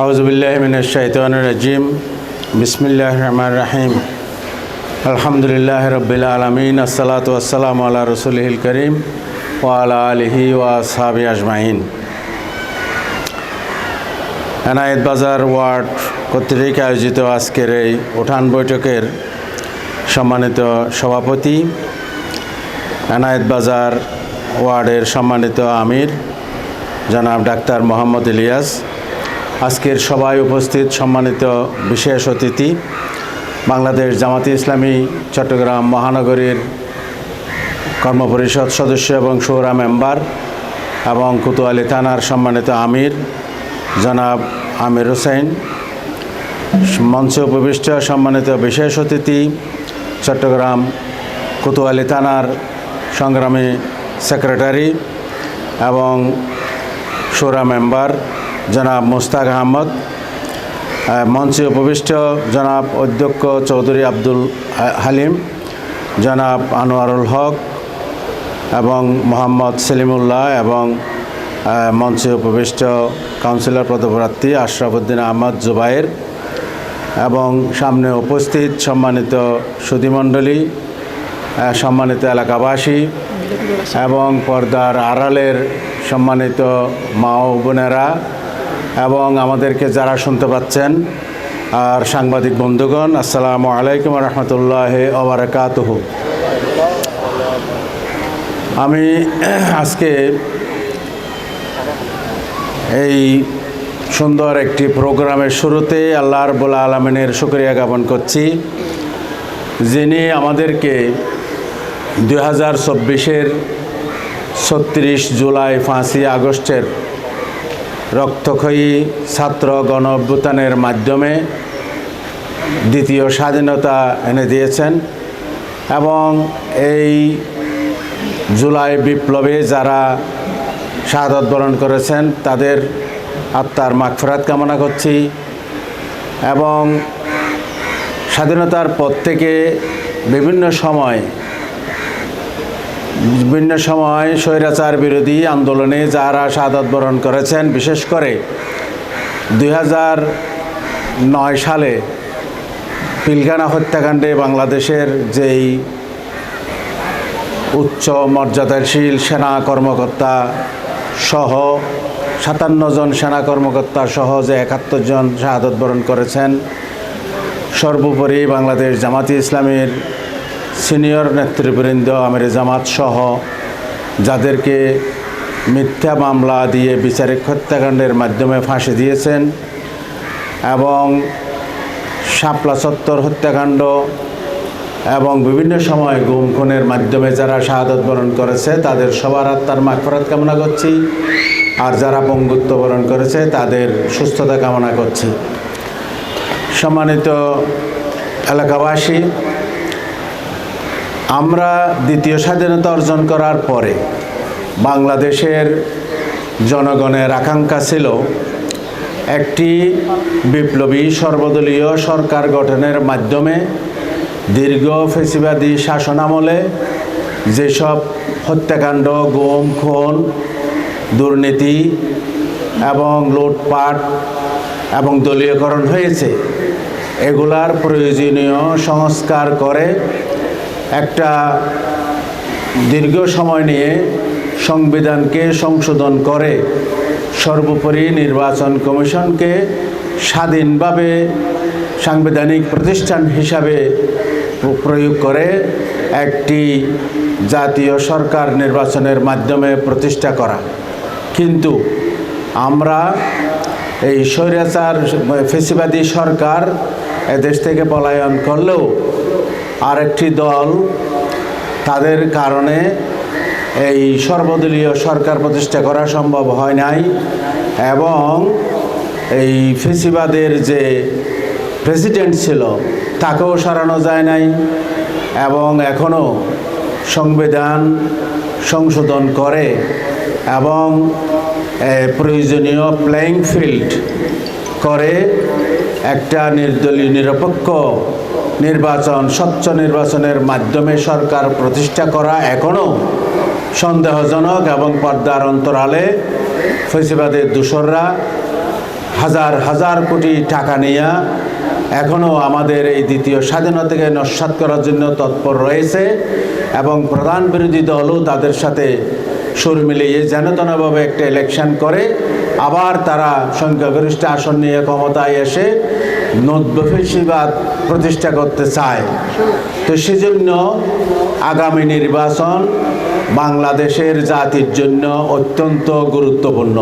আউজবিল্লাহ মিনাশাইতান রাজিম। বিসমিল্লাহ রহমান রাহিম। আলহামদুলিল্লাহ রবিল আলমিন। আসসালাতু আসসালাম আল্লাহ রসুলহিল করিম ও আলা আলহি ও সাহাবি আজমাইন। এনায়েত বাজার ওয়ার্ড কর্তৃক আয়োজিত আজকের এই উঠান বৈঠকের সম্মানিত সভাপতি, এনায়েত বাজার ওয়ার্ডের সম্মানিত আমির, জনাব ডাক্তার মোহাম্মদ ইলিয়াস। আজকের সবাই উপস্থিত সম্মানিত বিশেষ অতিথি, বাংলাদেশ জামাতি ইসলামী, চট্টগ্রাম মহানগরীর কর্মপরিষদ সদস্য এবং সৌরা মেম্বার এবং কুতুয়ালি থানার সম্মানিত আমির জনাব আমির হোসেন, মঞ্চে উপবিষ্ট সম্মানিত বিশেষ অতিথি, চট্টগ্রাম কোতোয়ালি থানার সংগ্রামী সেক্রেটারি এবং সৌরা মেম্বার জনাব মোস্তাক আহমদ মঞ্চে উপবিষ্ট জনাব অধ্যক্ষ চৌধুরী আব্দুল হালিম জনাব আনোয়ারুল হক এবং মোহাম্মদ সেলিমুল্লাহ এবং মঞ্চে উপবিষ্ট কাউন্সিলর পদপ্রার্থী আশরাফুদ্দিন আহমদ জুবাইর এবং সামনে উপস্থিত সম্মানিত সুধীমণ্ডলী আহ, সম্মানিত এলাকাবাসী এবং পর্দার আড়ালের সম্মানিত মা ও বোনেরা এবং আমাদেরকে যারা শুনতে পাচ্ছেন আর সাংবাদিক বন্ধুগণ, আসসালামু আলাইকুম রহমতুল্লাহ ওবরাকাতহ। আমি আজকে এই সুন্দর একটি প্রোগ্রামের শুরুতে আল্লাহ রবুল্লা আলমিনের শুক্রিয়া জ্ঞাপন করছি, যিনি আমাদেরকে দুই হাজার চব্বিশের ছত্রিশ জুলাই, পাঁচই আগস্টের রক্তক্ষয়ী ছাত্র গণ অভ্যুত্থানের মাধ্যমে দ্বিতীয় স্বাধীনতা এনে দিয়েছেন এবং এই জুলাই বিপ্লবে যারা শাহাদত বরণ করেছেন, তাদের আত্মার মাগফেরাত কামনা করছি এবং স্বাধীনতার পর থেকে বিভিন্ন সময় বিভিন্ন সময় স্বৈরাচার বিরোধী আন্দোলনে যারা শাহাদত বরণ করেছেন, বিশেষ করে দুই নয় সালে পিলখানা হত্যাকাণ্ডে বাংলাদেশের যেই উচ্চ মর্যাদাশীল সেনা কর্মকর্তা সহ সাতান্ন জন সেনা কর্মকর্তা সহ যে একাত্তর জন শাহাদত বরণ করেছেন, সর্বোপরি বাংলাদেশ জামাতি ইসলামের সিনিয়র নেতৃবৃন্দ আমির জামাত সহ যাদেরকে মিথ্যা মামলা দিয়ে বিচারিক হত্যাকাণ্ডের মাধ্যমে ফাঁসি দিয়েছেন এবং শাপলা চত্বর হত্যাকাণ্ড এবং বিভিন্ন সময় গুম খুনের মাধ্যমে যারা শাহাদত বরণ করেছে, তাদের সবার আত্মার মাগফরাত কামনা করছি। আর যারা পঙ্গুত্ব বরণ করেছে, তাদের সুস্থতা কামনা করছি। সম্মানিত এলাকাবাসী আমরা দ্বিতীয় স্বাধীনতা অর্জন করার পরে বাংলাদেশের জনগণের আকাঙ্ক্ষা ছিল একটি বিপ্লবী সর্বদলীয় সরকার গঠনের মাধ্যমে দীর্ঘ ফেসিবাদী শাসনামলে যেসব হত্যাকাণ্ড, গুম, খুন, দুর্নীতি এবং লুটপাট এবং দলীয়করণ হয়েছে, এগুলার প্রয়োজনীয় সংস্কার করে একটা দীর্ঘ সময় নিয়ে সংবিধানকে সংশোধন করে সর্বোপরি নির্বাচন কমিশনকে স্বাধীনভাবে সাংবিধানিক প্রতিষ্ঠান হিসাবে প্রয়োগ করে একটি জাতীয় সরকার নির্বাচনের মাধ্যমে প্রতিষ্ঠা করা। কিন্তু আমরা এই স্বৈরাচার, ফেসিবাদী সরকার এদেশ থেকে পলায়ন করলেও আরেকটি দল তাদের কারণে এই সর্বদলীয় সরকার প্রতিষ্ঠা করা সম্ভব হয় নাই এবং এই ফেসিবাদের যে প্রেসিডেন্ট ছিল তাকেও সরানো যায় নাই এবং এখনও সংবিধান সংশোধন করে এবং প্রয়োজনীয় প্লেয়িং ফিল্ড করে একটা নির্দলীয় নিরপেক্ষ নির্বাচন, স্বচ্ছ নির্বাচনের মাধ্যমে সরকার প্রতিষ্ঠা করা এখনও সন্দেহজনক এবং পর্দার অন্তরালে ফৈসিবাদের দূষররা হাজার হাজার কোটি টাকা নিয়ে এখনও আমাদের এই দ্বিতীয় স্বাধীনতাকে নস্বাত করার জন্য তৎপর রয়েছে এবং প্রধান বিরোধী দলও তাদের সাথে সুর মিলিয়ে যেনতনভাবে একটা ইলেকশন করে, আবার তারা সংখ্যাগরিষ্ঠ আসন নিয়ে ক্ষমতায় এসে নব্যফেসিবাদ প্রতিষ্ঠা করতে চায়। তো সেজন্য আগামী নির্বাচন বাংলাদেশের জাতির জন্য অত্যন্ত গুরুত্বপূর্ণ।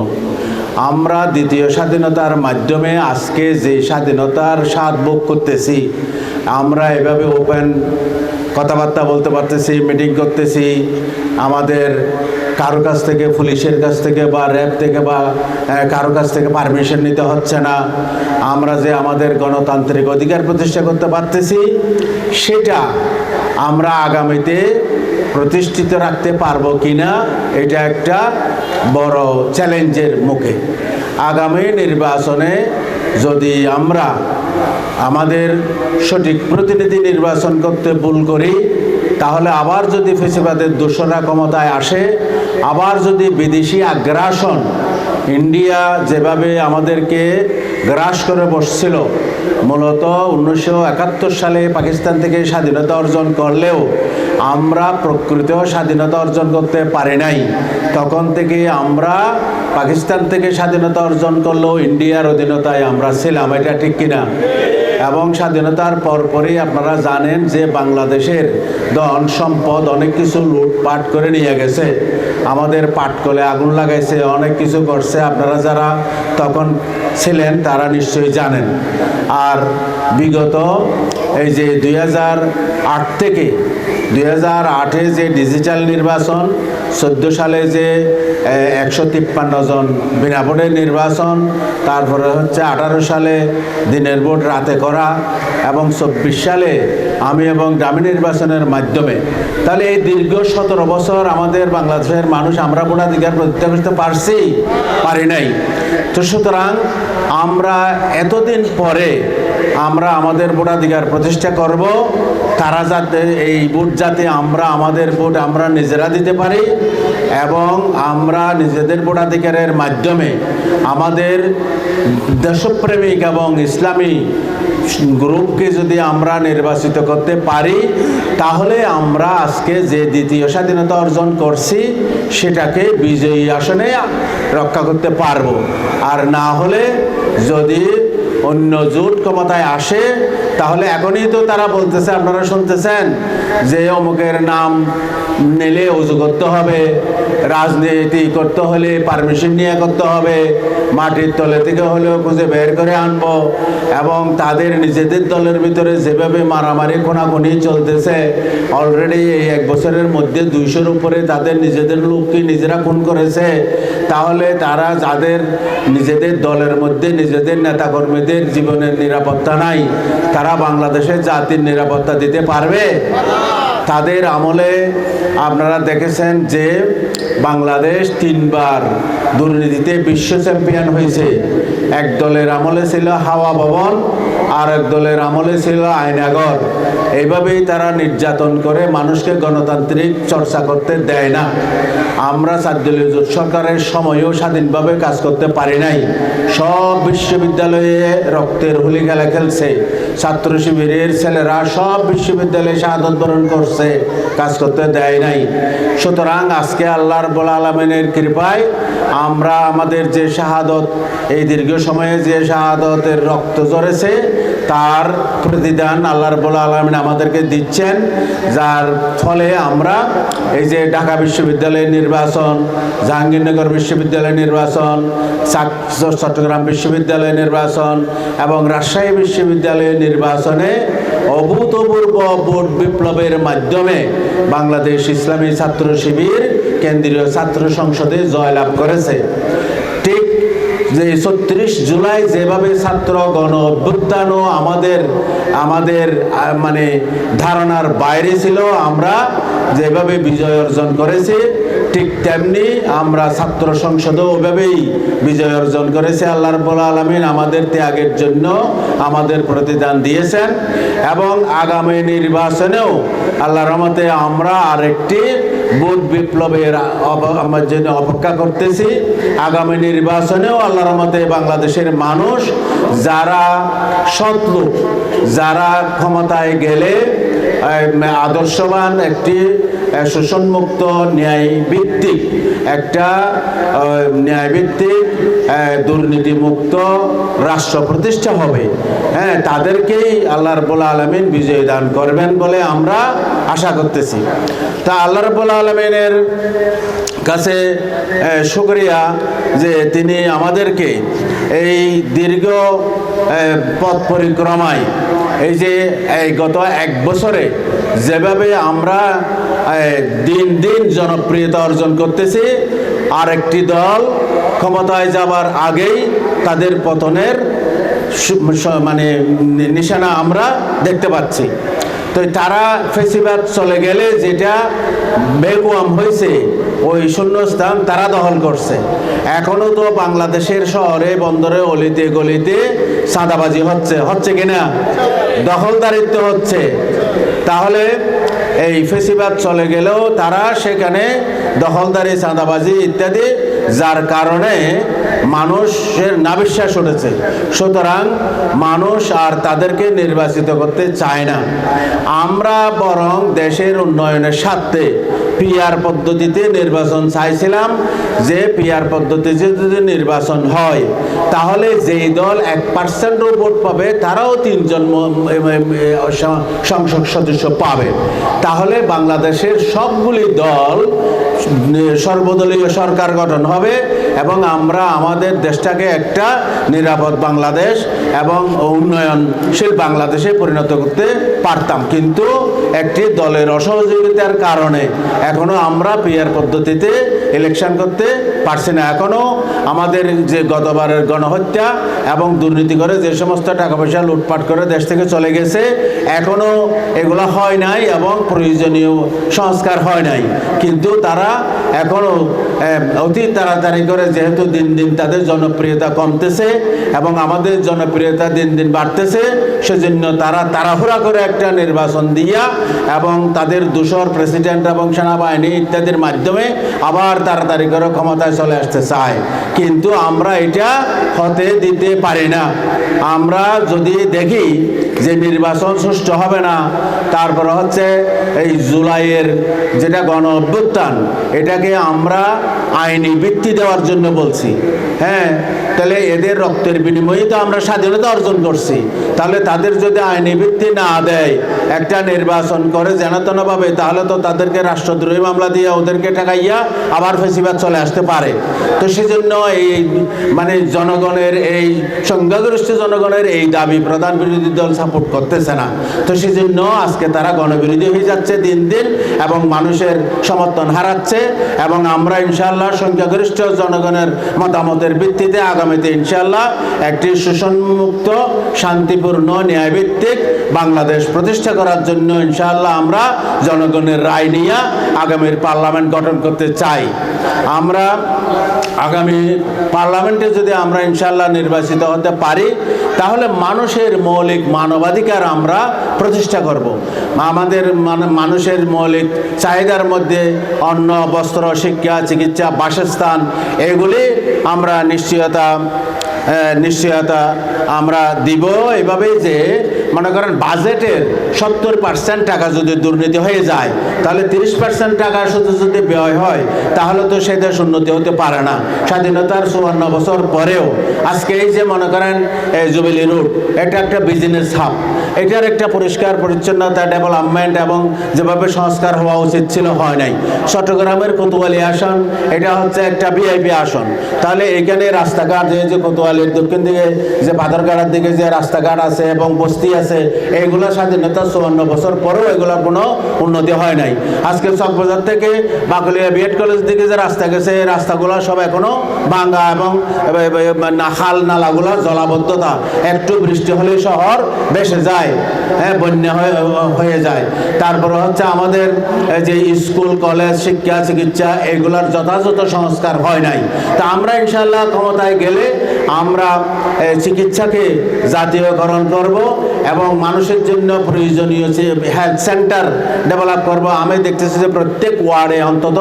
আমরা দ্বিতীয় স্বাধীনতার মাধ্যমে আজকে যে স্বাধীনতার স্বাদ ভোগ করতেছি, আমরা এভাবে ওপেন কথাবার্তা বলতে পারতেছি মিটিং করতেছি, আমাদের কারও কাছ থেকে, পুলিশের কাছ থেকে বা র্যাব থেকে বা কারও কাছ থেকে পারমিশন নিতে হচ্ছে না। আমরা যে আমাদের গণতান্ত্রিক অধিকার প্রতিষ্ঠা করতে পারতেছি, সেটা আমরা আগামীতে প্রতিষ্ঠিত রাখতে পারব কিনা, এটা একটা বড় চ্যালেঞ্জের মুখে। আগামী নির্বাচনে যদি আমরা আমাদের সঠিক প্রতিনিধি নির্বাচন করতে ভুল করি, তাহলে আবার যদি ফেসিবাদের দোসরা ক্ষমতায় আসে, আবার যদি বিদেশি আগ্রাসন ইন্ডিয়া যেভাবে আমাদেরকে গ্রাস করে বসছিল মূলত উনিশশো একাত্তর সালে পাকিস্তান থেকে স্বাধীনতা অর্জন করলেও আমরা প্রকৃত স্বাধীনতা অর্জন করতে পারি নাই। তখন থেকে আমরা পাকিস্তান থেকে স্বাধীনতা অর্জন করলেও ইন্ডিয়ার অধীনতায় আমরা ছিলাম, এটা ঠিক কিনা? এবং স্বাধীনতার পরপরই আপনারা জানেন যে বাংলাদেশের ধন সম্পদ অনেক কিছু লুটপাট করে নিয়ে গেছে। আমাদের পাটকলে আগুন লাগাইছে, অনেক কিছু করছে। আপনারা যারা তখন ছিলেন, তারা নিশ্চয়ই জানেন। আর বিগত এই যে দুই থেকে দুই হাজার আটে যে ডিজিটাল নির্বাচন, চোদ্দ সালে যে একশো তিপ্পান্ন জন বিনা ভোটের নির্বাচন, তারপরে হচ্ছে আঠারো সালে দিনের ভোট রাতে করা এবং চব্বিশ সালে আমি এবং গ্রামীণ নির্বাচনের মাধ্যমে, তাহলে এই দীর্ঘ সতেরো বছর আমাদের বাংলাদেশের মানুষ আমরা ভোটাধিকার প্রতিষ্ঠা করতে পারছি, পারি নাই। তো সুতরাং আমরা এতদিন পরে আমরা আমাদের ভোটাধিকার প্রতিষ্ঠা করব। তারা যাতে এই ভোট যাতে আমরা আমাদের ভোট আমরা নিজেরা দিতে পারি এবং আমরা নিজেদের ভোটাধিকারের মাধ্যমে আমাদের দেশপ্রেমিক এবং ইসলামী গ্রুপকে যদি আমরা নির্বাচিত করতে পারি, তাহলে আমরা আজকে যে দ্বিতীয় স্বাধীনতা অর্জন করছি, সেটাকে বিজয়ী আসনে রক্ষা করতে পারব। আর না হলে যদি অন্য জোট ক্ষমতায় আসে, তাহলে এখনই তো তারা বলতেছে, আপনারা শুনতেছেন যে অমুকের নাম নিলে উজু করতে হবে, রাজনীতি করতে হলে পারমিশন নিয়ে করতে হবে, মাটির তলে থেকে হলেও খুঁজে বের করে আনব, এবং তাদের নিজেদের দলের ভিতরে যেভাবে মারামারি কোনাকুনি চলতেছে অলরেডি এই এক বছরের মধ্যে দুইশোর উপরে তাদের নিজেদের লোককে নিজেরা খুন করেছে তাহলে তারা যাদের নিজেদের দলের মধ্যে, নিজেদের নেতাকর্মীদের জীবনের নিরাপত্তা নাই, তারা বাংলাদেশের জাতির নিরাপত্তা দিতে পারবে? তাদের আমলে আপনারা দেখেছেন যে বাংলাদেশ তিনবার দুর্নীতিতে বিশ্ব চ্যাম্পিয়ন হয়েছে। এক দলের আমলে ছিল হাওয়া ভবন আর এক দলের আমলে ছিল আয়নাগর। এইভাবেই তারা নির্যাতন করে মানুষকে গণতান্ত্রিক চর্চা করতে দেয় না। আমরা জোট সরকারের সময়ও স্বাধীনভাবে কাজ করতে পারি নাই। সব বিশ্ববিদ্যালয়ে রক্তের হোলি খেলা খেলছে। ছাত্র শিবিরের ছেলেরা সব বিশ্ববিদ্যালয়ে শাহাদত বরণ করছে। কাজ করতে দেয় নাই। সুতরাং আজকে আল্লাহর বলা আলমিনের কৃপায় আমরা আমাদের যে শাহাদত, এই দীর্ঘ সময়ে যে শাহাদতের রক্ত ঝরেছে, তার প্রতিদান আল্লাহর বলা আলমিন আমাদেরকে দিচ্ছেন, যার ফলে আমরা এই যে ঢাকা বিশ্ববিদ্যালয়ের নির্বাচন, জাহাঙ্গীরনগর বিশ্ববিদ্যালয় নির্বাচন চট্টগ্রাম বিশ্ববিদ্যালয় নির্বাচন এবং রাজশাহী বিশ্ববিদ্যালয়ের নির্বাচনে অভূতপূর্ব ভোট বিপ্লবের মাধ্যমে বাংলাদেশ ইসলামী ছাত্র শিবির কেন্দ্রীয় ছাত্র সংসদে জয়লাভ করেছে। যে ছত্রিশ জুলাই যেভাবে ছাত্র গণ অভ্যুত্থানও আমাদের আমাদের মানে ধারণার বাইরে ছিল, আমরা যেভাবে বিজয় অর্জন করেছি, ঠিক তেমনি আমরা ছাত্র সংসদও ওইভাবেই বিজয় অর্জন করেছি। আল্লাহ রব্বুল আলমিন আমাদের ত্যাগের জন্য আমাদের প্রতিদান দিয়েছেন এবং আগামী নির্বাচনেও আল্লাহ রহমতে আমরা আরেকটি বুধ বিপ্লবের আমার জন্য অপেক্ষা করতেছি। আগামী নির্বাচনেও আল্লাহ রহমতে বাংলাদেশের মানুষ যারা সৎলোক যারা ক্ষমতায় গেলে আদর্শবান একটি শোষণমুক্ত ন্যায় ভিত্তিক একটা ন্যায় ভিত্তিক দুর্নীতিমুক্ত রাষ্ট্র প্রতিষ্ঠা হবে। হ্যাঁ তাদেরকেই আল্লাহ রবুল আলমিন বিজয় দান করবেন বলে আমরা আশা করতেছি। তা আল্লাহ রবুল আলমিনের কাছে আহ, শুকরিয়া যে তিনি আমাদেরকে এই দীর্ঘ পথ পরিক্রমায় এই যে, এই গত এক বছরে যেভাবে আমরা দিন দিন জনপ্রিয়তা অর্জন করতেছি আর একটি দল ক্ষমতায় যাবার আগেই তাদের পতনের মানে নিশানা আমরা দেখতে পাচ্ছি। তো তারা ফেসিবাদ চলে গেলে যেটা বেগুয়াম হয়েছে, ওই শূন্যস্থান তারা দখল করছে। এখনও তো বাংলাদেশের শহরে, বন্দরে, অলিতে, গলিতে সাদাবাজি হচ্ছে। হচ্ছে কিনা? দখলদারিত্ব হচ্ছে। তাহলে এই ফেসিবাদ চলে গেলেও তারা সেখানে দখলদারি, চাঁদাবাজি ইত্যাদি, যার কারণে মানুষের নাবিশ্বাস উঠেছে। সুতরাং মানুষ আর তাদেরকে নির্বাচিত করতে চায় না। আমরা বরং দেশের উন্নয়নের স্বার্থে পিআর পদ্ধতিতে নির্বাচন চাইছিলাম। যে পিআর পদ্ধতিতে যদি নির্বাচন হয়, তাহলে যেই দল এক পার্সেন্টও ভোট পাবে, তারাও তিনজন সংসদ সদস্য পাবে। তাহলে বাংলাদেশের সবগুলি দল সর্বদলীয় সরকার গঠন হবে এবং আমরা আমাদের দেশটাকে একটা নিরাপদ বাংলাদেশ এবং উন্নয়নশীল বাংলাদেশে পরিণত করতে পারতাম। কিন্তু একটি দলের অসহযোগিতার কারণে এখনও আমরা পিয়ার পদ্ধতিতে ইলেকশন করতে পারছি না। এখনও আমাদের যে গতবারের গণহত্যা এবং দুর্নীতি করে যে সমস্ত টাকা পয়সা লুটপাট করে দেশ থেকে চলে গেছে এখনও এগুলো হয় নাই এবং প্রয়োজনীয় সংস্কার হয় নাই। কিন্তু তারা এখনও আহ, অতি তাড়াতাড়ি করে যেহেতু দিন দিন তাদের জনপ্রিয়তা কমতেছে এবং আমাদের জনপ্রিয়তা দিন দিন বাড়তেছে, সেজন্য তারা তাড়াহুড়া করে একটা নির্বাচন দিয়া এবং তাদের দূষর প্রেসিডেন্ট এবং সেনাবাহিনী ইত্যাদির মাধ্যমে আবার তাড়াতাড়ি করে ক্ষমতায় চলে আসতে চায়। কিন্তু আমরা এটা হতে দিতে পারি না। আমরা যদি দেখি যে নির্বাচন সুষ্ঠু হবে না, তারপর হচ্ছে এই জুলাইয়ের যেটা গণ অভ্যুত্থান, এটাকে আমরা আইনি ভিত্তি দেওয়ার জন্য বলছি। হ্যাঁ তাহলে এদের রক্তের বিনিময়ে তো আমরা স্বাধীনতা অর্জন করছি। তাহলে তাদের যদি আইনি ভিত্তি না দেয়, একটা নির্বাচন করে যেনতনভাবে, তাহলে তো তাদেরকে রাষ্ট্রদ্রোহী মামলা দিয়ে ওদেরকে ঠেকাইয়া আবার ফেসিবাদ চলে আসতে পারে। তো সেজন্য এই মানে জনগণের এই সংখ্যাগরিষ্ঠ জনগণের এই দাবি প্রধান বিরোধী দল সাপোর্ট করতেছে না। তো সেজন্য আজকে তারা গণবিরোধী হয়ে যাচ্ছে দিন দিন এবং মানুষের সমর্থন হারাচ্ছে এবং আমরা ইনশাল্লাহ সংখ্যাগরিষ্ঠ জনগণের মতামতের ভিত্তিতে আগামীতে ইনশাল্লাহ একটি শোষণমুক্ত শান্তিপূর্ণ, ন্যায়ভিত্তিক বাংলাদেশ প্রতিষ্ঠা করার জন্য ইনশাল্লাহ আমরা জনগণের রায় নিয়ে আগামীর পার্লামেন্ট গঠন করতে চাই। আমরা আগামী পার্লামেন্টে যদি আমরা ইনশাল্লাহ নির্বাচিত হতে পারি, তাহলে মানুষের মৌলিক মানবাধিকার আমরা প্রতিষ্ঠা করব। আমাদের মানে- মানুষের মৌলিক চাহিদার মধ্যে অন্ন, বস্ত্র, শিক্ষা, চিকিৎসা, বাসস্থান, এগুলি আমরা নিশ্চয়তা নিশ্চয়তা আমরা দিব। এভাবেই যে মনে করেন বাজেটের সত্তর পার্সেন্ট টাকা যদি দুর্নীতি হয়ে যায়, তাহলে তিরিশ পার্সেন্ট টাকা শুধু যদি ব্যয় হয়, তাহলে তো সে দেশ উন্নতি হতে পারে না। স্বাধীনতার চুয়ান্ন বছর পরেও, আজকে এই যে মনে করেন জুবিলি রোড এটা একটা বিজনেস হাব এটার একটা পরিষ্কার পরিচ্ছন্নতা ডেভেলপমেন্ট এবং যেভাবে সংস্কার হওয়া উচিত ছিল, হয় নাই। চট্টগ্রামের কোতোয়ালি আসন, এটা হচ্ছে একটা ভিআইপি আসন। তাহলে এখানে রাস্তাঘাট, যে কোতোয়ালির দক্ষিণ দিকে, যে পাথরঘাটার দিকে যে রাস্তাঘাট আছে এবং বস্তি আছে এইগুলো স্বাধীনতা চুয়ান্ন বছর পরেও এগুলোর কোনো উন্নতি হয় নাই। আজকে চকবাজার থেকে বাকলিয়া বিএড কলেজ দিকে যে রাস্তা গেছে, এই রাস্তাগুলো সব এখনও ভাঙ্গা এবং, এ- এ- এ- না- খাল নালাগুলো জলাবদ্ধতা। একটু বৃষ্টি হলে শহর বেসে যায় হ্যাঁ বন্যা হয়ে যায়। তারপরে হচ্ছে আমাদের যে স্কুল, কলেজ, শিক্ষা, চিকিৎসা, এগুলোর যথাযথ সংস্কার হয় নাই। তা আমরা ইনশাল্লাহ ক্ষমতায় গেলে আমরা চিকিৎসাকে জাতীয়করণ করব এবং মানুষের জন্য প্রয়োজনীয় হেলথ সেন্টার ডেভেলপ করব, আমি দেখতেছি যে প্রত্যেক ওয়ার্ডে অন্তত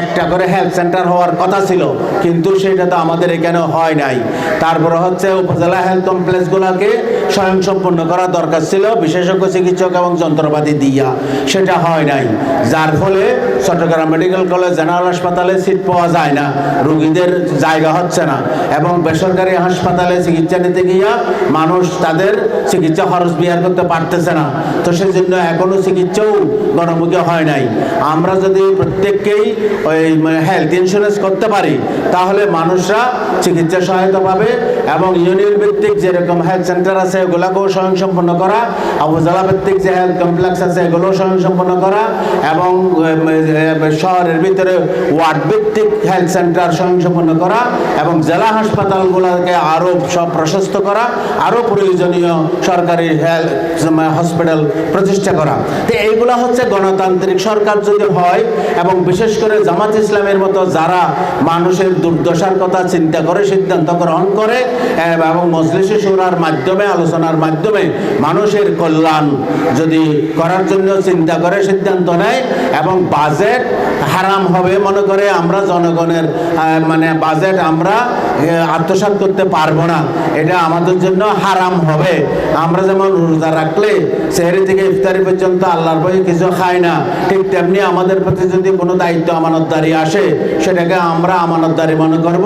একটা করে হেলথ সেন্টার হওয়ার কথা ছিল, কিন্তু সেটা তো আমাদের এখানে হয় নাই। তারপরে হচ্ছে উপজেলা হেলথ কমপ্লেক্সগুলোকে স্বয়ংসম্পূর্ণ করা দরকার ছিল, বিশেষজ্ঞ, চিকিৎসক এবং যন্ত্রপাতি দিয়া। সেটা হয় নাই। যার ফলে চট্টগ্রাম মেডিকেল কলেজ, জেনারেল হাসপাতালে সিট পাওয়া যায় না, রোগীদের জায়গা হচ্ছে না। এবং বেসরকারি হাসপাতালে চিকিৎসা নিতে গিয়া মানুষ তাদের চিকিৎসা খরচ বিয়ার করতে পারতেছে না। তো সেই জন্য এখনও চিকিৎসাও গণমুখী হয় নাই। আমরা যদি প্রত্যেককেই ওই হেলথ ইন্স্যুরেন্স করতে পারি, তাহলে মানুষরা চিকিৎসা সহায়তা পাবে এবং ইউনিয়ন ভিত্তিক যেরকম হেলথ সেন্টার আছে, এগুলোকেও স্বয়ংসম্পন্ন করা। উপজেলা ভিত্তিক যে হেলথ কমপ্লেক্স আছে, এগুলোও স্বয়ংসম্পন্ন করা এবং শহরের ভিতরে ওয়ার্ড ভিত্তিক হেলথ সেন্টার স্বয়ংসম্পন্ন করা এবং জেলা হাসপাতালগুলোকে আরও সব প্রশস্ত করা আরও প্রয়োজনীয় সরকারি হসপিটাল প্রতিষ্ঠা করা। তো এইগুলো হচ্ছে গণতান্ত্রিক সরকার যদি হয় এবং বিশেষ করে জামাত ইসলামের মতো যারা মানুষের দুর্দশার কথা চিন্তা করে সিদ্ধান্ত গ্রহণ করে এবং মজলিসে সুরার মাধ্যমে আলোচনার মাধ্যমে মানুষের কল্যাণ যদি করার জন্য চিন্তা করে সিদ্ধান্ত নেয় এবং বাজেট হারাম হবে মনে করে আমরা জনগণের মানে বাজেট আমরা আহ, আত্মসাৎ করতে পারব না। এটা আমাদের জন্য হারাম হবে। আমরা যেমন রোজা রাখলে সেহরি থেকে ইফতারি পর্যন্ত আল্লাহর বই কিছু খাই না। ঠিক তেমনি আমাদের প্রতি যদি কোনো দায়িত্ব আমানতদারি আসে, সেটাকে আমরা আমানতদারি মনে করব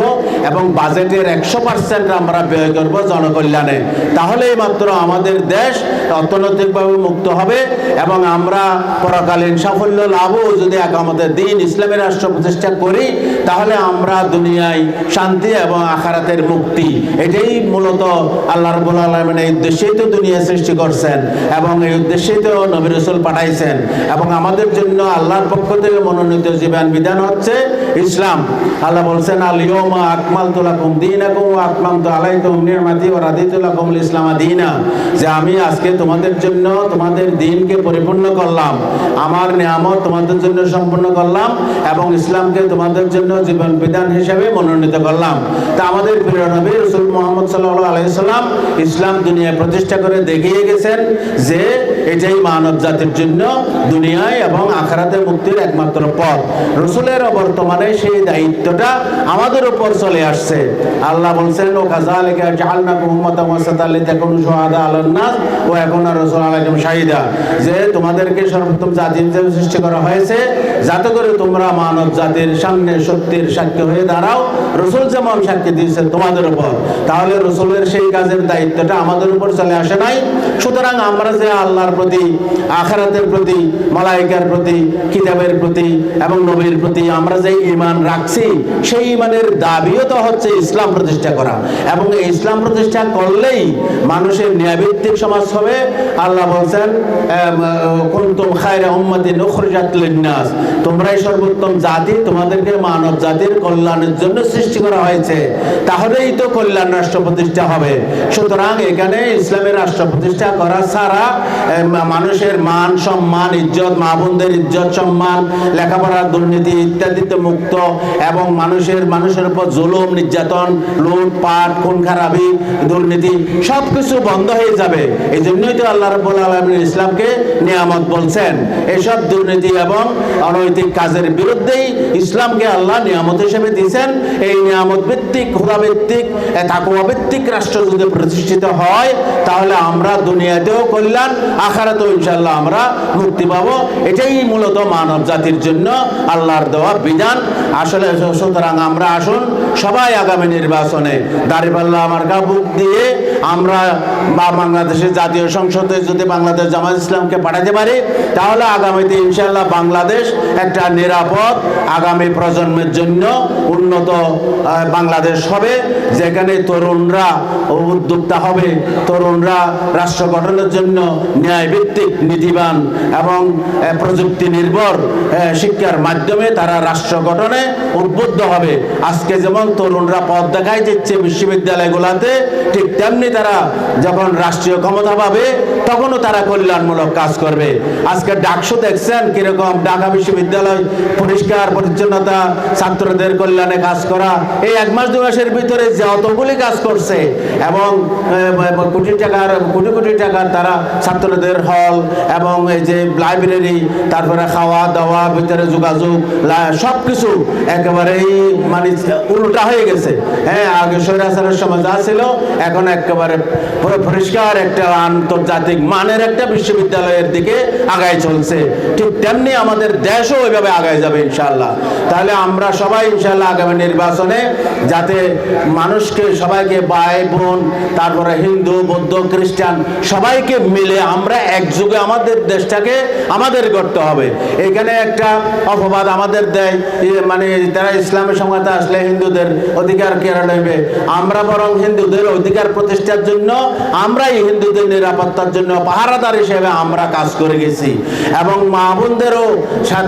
এবং বাজেটের একশো পার্সেন্ট আমরা ব্যয় করব জনকল্যাণে। তাহলেই মাত্র আমাদের দেশ অর্থনৈতিকভাবে মুক্ত হবে এবং আমরা পরকালীন সাফল্য লাভও যদি এক আমাদের দিন ইসলামের রাষ্ট্র প্রতিষ্ঠা করি, তাহলে আমরা দুনিয়ায় শান্তি এবং আখারাতের মুক্তি। এটাই মূলত আল্লাহ রবুল আলমেন এই উদ্দেশ্যেই তো দুনিয়া সৃষ্টি করছেন এবং এই উদ্দেশ্যেই তো নবী রসুল পাঠাইছেন। এবং আমাদের জন্য আল্লাহর পক্ষ থেকে মনোনীত জীবন বিধান হচ্ছে ইসলাম। আল্লাহ বলছেন আকমাল তুলাকুম দিন আকুম আকমাম তো আলাই নির্মাতি ও ইসলামা দিনা। যে আমি আজকে তোমাদের জন্য তোমাদের দিনকে পরিপূর্ণ করলাম, আমার নিয়ামত তোমাদের জন্য সম্পূর্ণ করলাম এবং ইসলামকে তোমাদের জন্য জীবন বিধান হিসেবে মনোনীত করলাম। তা আমাদের প্রিয় নবী রসুল মোহাম্মদ সাল্লাহ আলাইসাল্লাম ইসলাম দুনিয়ায় প্রতিষ্ঠা করে দেখিয়ে গেছেন যে এটাই মানব জাতির জন্য দুনিয়ায় এবং আখরাতে মুক্তির একমাত্র পথ। রসুলের বর্তমানে সেই দায়িত্বটা আমাদের উপর চলে আসছে। আল্লাহ বলছেন, ও কাজা কাজালিকা জাহালনাকুম উম্মাতাম ওয়াসাতাল লিতাকুনু শুহাদা আলান নাস। ওয়া ইয়াকুনা রাসূল আলাইকুম শাহিদা। যে তোমাদেরকে সর্বোত্তম জাতি হিসেবে সৃষ্টি করা হয়েছে, যাতে করে তোমরা মানব জাতির সামনে সত্যের সাক্ষী হয়ে দাঁড়াও। রসুল যেমন সাক্ষী দিয়েছে তোমাদের উপর। তাহলে রসুলের সেই কাজের দায়িত্বটা আমাদের উপর চলে আসে নাই। সুতরাং আমরা যে আল্লাহর প্রতি, আখারাতের প্রতি, মালাইকার প্রতি, কিতাবের প্রতি এবং নবীর প্রতি আমরা যে ইমান রাখছি, সেই ইমানের দাবিও তো হচ্ছে ইসলাম প্রতিষ্ঠা করা। এবং ইসলাম প্রতিষ্ঠা করলেই মানুষের ন্যায়ভিত্তিক সমাজ হবে। আল্লাহ বলছেন কুনতুম খায়রা উম্মাতিন উখরিজাত লিন-নাস। তোমরাই সর্বোত্তম জাতি, তোমাদেরকে মানব জাতির কল্যাণের জন্য সৃষ্টি করা হয়েছে। তাহলেই তো কল্যাণ রাষ্ট্র প্রতিষ্ঠা হবে। সুতরাং এখানে ইসলামের রাষ্ট্র প্রতিষ্ঠা করা ছাড়া মানুষের মান, সম্মান, ইজ্জত, মা বোনদের ইজ্জত, সম্মান, লেখাপড়ার দুর্নীতি ইত্যাদিতে মুক্ত এবং মানুষের মানুষের উপর জুলুম, নির্যাতন লুটপাট খুন, খারাপি, দুর্নীতি সব কিছু বন্ধ হয়ে যাবে। এই জন্যই তো আল্লাহ রব্বুল আলমিন ইসলামকে নিয়ামত বলছেন। এসব দুর্নীতি এবং অনৈতিক কাজের বিরুদ্ধেই ইসলামকে আল্লাহ নিয়ামত হিসেবে দিয়েছেন। এই নিয়ামত ভিত্তিক খোদা ভিত্তিক ভিত্তিক রাষ্ট্র যদি প্রতিষ্ঠিত হয়, তাহলে আমরা দুনিয়াতেও কল্যাণ, আখারাতেও ইনশাল্লাহ আমরা মুক্তি পাবো। এটাই মূলত মানব জাতির জন্য আল্লাহর দেওয়া বিধান। আসলে সুতরাং আমরা আসুন, সবাই আগামী নির্বাচনে দাঁড়িপাল্লা আমার বুক দিয়ে আমরা বা বাংলাদেশের জাতীয় সংসদে যদি বাংলাদেশ জামাত ইসলামকে পাঠাতে পারি, তাহলে আগামীতে ইনশাল্লাহ বাংলাদেশ একটা নিরাপদ আগামী প্রজন্মের জন্য উন্নত বাংলাদেশ হবে, যেখানে তরুণরা উদ্যোক্তা হবে, তরুণরা রাষ্ট্র গঠনের জন্য ন্যায়ভিত্তিক, নীতিবান এবং প্রযুক্তি নির্ভর শিক্ষার মাধ্যমে তারা রাষ্ট্র গঠনে উদ্বুদ্ধ হবে। আজকে যেমন তরুণরা পথ দেখাই দিচ্ছে বিশ্ববিদ্যালয়গুলোতে, ঠিক তেমনি তারা যখন রাষ্ট্রীয় ক্ষমতা পাবে, তখনও তারা কল্যাণমূলক কাজ করবে। আজকে ডাকসু দেখছেন কীরকম ঢাকা বিশ্ববিদ্যালয় পরিষ্কার, পরিচ্ছন্নতা, ছাত্রদের কল্যাণে কাজ করা। এই এক মাস, দু মাসের ভিতরে যতগুলি কাজ করছে এবং কোটি টাকার কোটি কোটি টাকার তারা ছাত্রদের হল এবং এই যে লাইব্রেরি তারপরে খাওয়া দাওয়া, ভিতরে যোগাযোগ সব কিছু একেবারেই মানে উল্টা হয়ে গেছে। হ্যাঁ আগে স্বৈরাচারের সময় যা ছিল, এখন একেবারে পুরো পরিষ্কার একটা আন্তর্জাতিক মানের একটা বিশ্ববিদ্যালয়ের দিকে আগায় চলছে। ঠিক তেমনি আমাদের দেশও ওইভাবে আগায় যাবে ইনশাল্লাহ তাহলে আমরা সবাই ইনশাল্লাহ আগামী নির্বাচনে যাতে মানুষকে সবাইকে ভাই, বোন, তারপরে হিন্দু, বৌদ্ধ, খ্রিস্টান সবাইকে মিলে আমরা একযুগে আমাদের দেশটাকে আমাদের করতে হবে। এখানে একটা অপবাদ আমাদের দেয় মানে তারা ইসলামের সঙ্গে আসলে হিন্দুদের অধিকার কেড়ে নেবে? আমরা বরং হিন্দুদের অধিকার প্রতিষ্ঠার জন্য, আমরাই হিন্দুদের নিরাপত্তার জন্য পাহারাদার হিসেবে আমরা কাজ করে গেছি। এবং মা বোনদেরও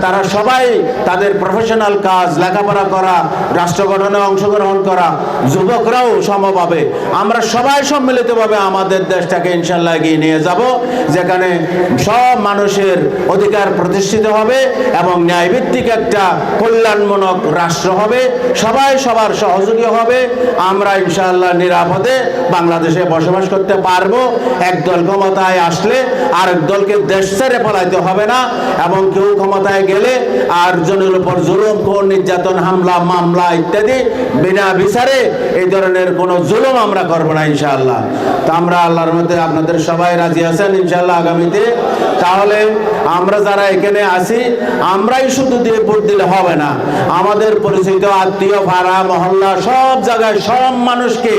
তারা সবাই তাদের প্রফেশনাল কাজ, লেখাপড়া করা, রাষ্ট্র গঠনে অংশগ্রহণ করা, যুবকরাও সমভাবে। আমরা সবাই সম্মিলিতভাবে আমাদের দেশটাকে ইনশাল্লাহ এগিয়ে নিয়ে যাব, যেখানে সব মানুষের অধিকার প্রতিষ্ঠিত হবে এবং ন্যায়ভিত্তিক একটা কল্যাণমূলক রাষ্ট্র হবে, সবাই সবার সহযোগী হবে। আমরা ইনশাআল্লাহ নিরাপদে বাংলাদেশে বসবাস করতে পারব। একদল ক্ষমতায় আসলে আরেক দলকে দেশ ছেড়ে পলাইতে হবে না, এবং কেউ ক্ষমতায় গেলে আর জনের উপর জুলুম কোন নির্যাতন, হামলা, মামলা ইত্যাদি বিনা বিচারে এই ধরনের কোনো জুলুম আমরা করব না ইনশাআল্লাহ। তা আমরা আল্লাহর মধ্যে আপনাদের সবাই রাজি আছেন ইনশাআল্লাহ আগামীতে? তাহলে আমরা যারা এখানে আছি, আমরাই শুধু দিয়ে ভোট দিলে হবে না। আমাদের পরিচিত আত্মীয়, ভাড়া, মহল্লা, সব জায়গায় সব মানুষকে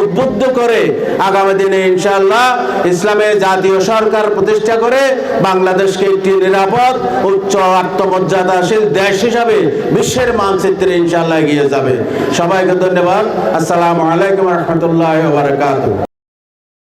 উদ্বুদ্ধ করে আগামী দিনে ইনশাআল্লাহ ইসলামে জাতীয় সরকার প্রতিষ্ঠা করে বাংলাদেশকে একটি নিরাপদ, উচ্চ আত্মমর্যাদাশীল দেশ হিসাবে বিশ্বের মানচিত্রে ইনশাল্লাহ এগিয়ে যাবে। সবাইকে ধন্যবাদ। আসসালামু আলাইকুম রহমতুল্লাহ বারকাত